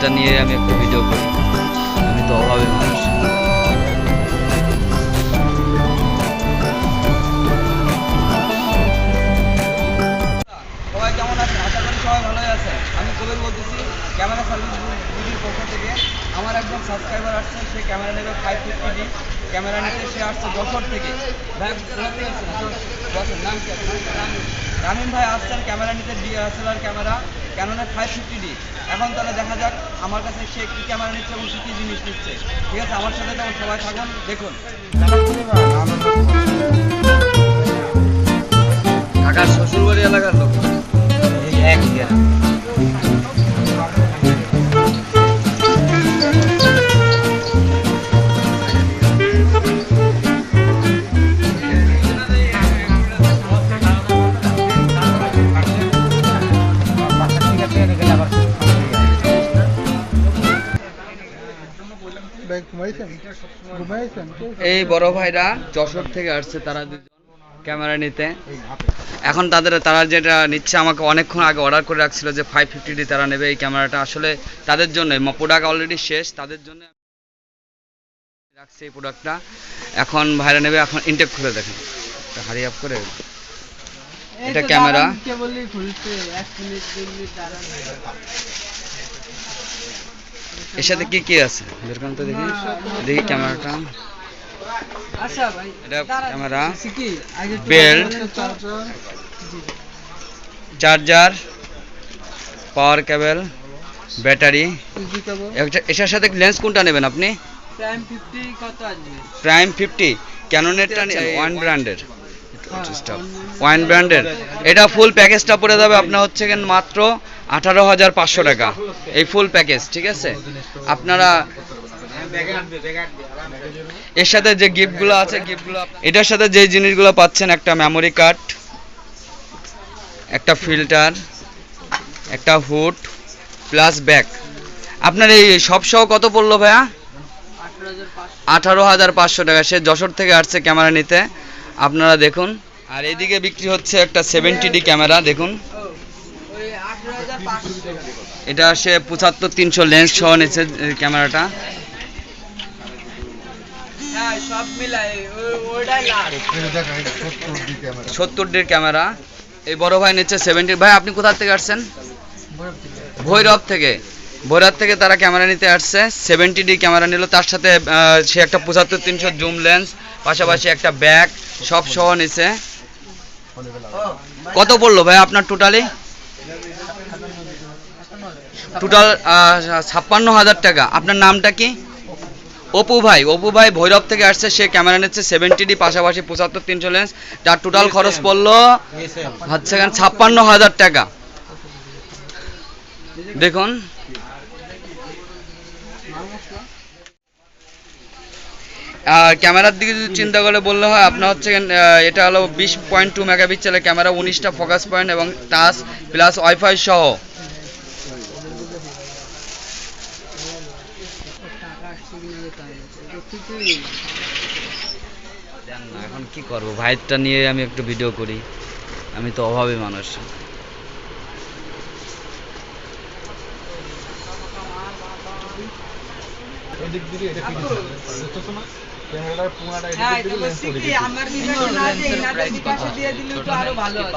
ভাইয়েরটা নিয়ে আমি একটা ভিডিও করি। আমি তো অভাবে মানুষ। সবাই কেমন আছেন? আশা করি সবাই ভালোই আছেন। আমি কবির বলতেছি, ক্যামেরা সার্ভিস বিডির পক্ষ থেকে। আমার একজন সাবস্ক্রাইবার আসছে, সে ক্যামেরা নেবে ফাইভ ফিফটি ক্যামেরা নিতে সে আসছে যশোর থেকে। ভাই নাম। রামিম ভাই আসছেন, ক্যামেরা নিতে ডিএসএলআর ক্যামেরা। ক্যাননের ফাইভ ফিফটি ডি এখন তাহলে দেখা যাক, আমার কাছে সে কী ক্যামেরা নিচ্ছে এবং সে কী জিনিস নিচ্ছে। ঠিক আছে, আমার সাথে তখন সবাই থাকুন, দেখুন। এই বড় ভাইরা যশোর থেকে আসছে তারা ক্যামেরা নিতে। এখন তাদের তারা যেটা নিচ্ছে আমাকে অনেকক্ষণ আগে অর্ডার করে রাখছিল যে ফাইভ ফিফটি ডি তারা নেবে এই ক্যামেরাটা। আসলে তাদের জন্য প্রোডাক্ট অলরেডি শেষ তাদের জন্য রাখছে এই প্রোডাক্টটা এখন ভাইরা নেবে এখন ইনটেক খুলে দেখেন। হারি আপ করে। এটা ক্যামেরা। এর সাথে কি কি আছে? বের করুন তো দেখি। দেখি ক্যামেরাটা। আচ্ছা ভাই এটা ক্যামেরা। কি? আগে belt. Charger power cable battery. এটার সাথে লেন্স কোনটা নেবেন আপনি? প্রাইম ফিফটি কত আসবে? প্রাইম ফিফটি ক্যাননেরটা ওয়ান ব্র্যান্ডের ওয়ান ব্র্যান্ডের এটা ফুল প্যাকেজটা পড়ে যাবে আপনার হচ্ছে কেন মাত্র আঠারো হাজার পাঁচশো টাকা। এই ফুল প্যাকেজ ঠিক আছে? আপনারা এর সাথে যে গিফটগুলো আছে গিফটগুলো এটার সাথে যে জিনিসগুলো পাচ্ছেন, একটা মেমোরি কার্ড একটা ফিল্টার একটা হুড প্লাস ব্যাগ আপনার এই সব সহ কত পড়ল ভাইয়া? আঠারো হাজার পাঁচশো টাকা। সে যশোর থেকে আসছে ক্যামেরা নিতে। আপনারা দেখুন। আর এদিকে বিক্রি হচ্ছে একটা সেভেন্টি ডি ক্যামেরা দেখুন ওই আঠারো হাজার পাঁচশো এটা সে পঁচাত্তর তিনশো লেন্স সহ নিচ্ছে ক্যামেরাটা। হ্যাঁ সত্তর ডির ক্যামেরা। এই বড় ভাই নিচ্ছে সেভেন্টি ভাই আপনি কোথা থেকে আসছেন? ভৈরব থেকে। ভৈরব থেকে তারা ক্যামেরা নিতে আসছে। সেভেন্টি ডি ক্যামেরা নিল তার সাথে সে একটা পঁচাত্তর তিনশো জুম লেন্স পাশাপাশি একটা ব্যাগ সব সহ নিছে। কত পড়ল ভাই আপনার টোটালি টোটাল ছাপ্পান্ন হাজার টাকা। আপনার নামটা কি? অপু ভাই অপু ভাই ভৈরব থেকে আসছে সে ক্যামেরা নিচ্ছে সেভেন্টি ডি পাশাপাশি পঁচাত্তর তিনশো লেন্স যার টোটাল খরচ পড়ল হচ্ছে ছাপ্পান্ন হাজার টাকা। দেখুন। আর ক্যামেরার দিকে যদি চিন্তা করে বললে হয় আপনার হচ্ছে এটা হলো বিশ পয়েন্ট টু মেগাপিক্সেলের ক্যামেরা উনিশটা ফোকাস পয়েন্ট এবং টাচ প্লাস ওয়াইফাই সহ। এখন কি করব? ভাইয়েরটা নিয়ে আমি একটু ভিডিও করি। আমি তো অভাবী মানুষ। হ্যাঁ আমার দিয়ে দিলে তো আরও ভালো হয়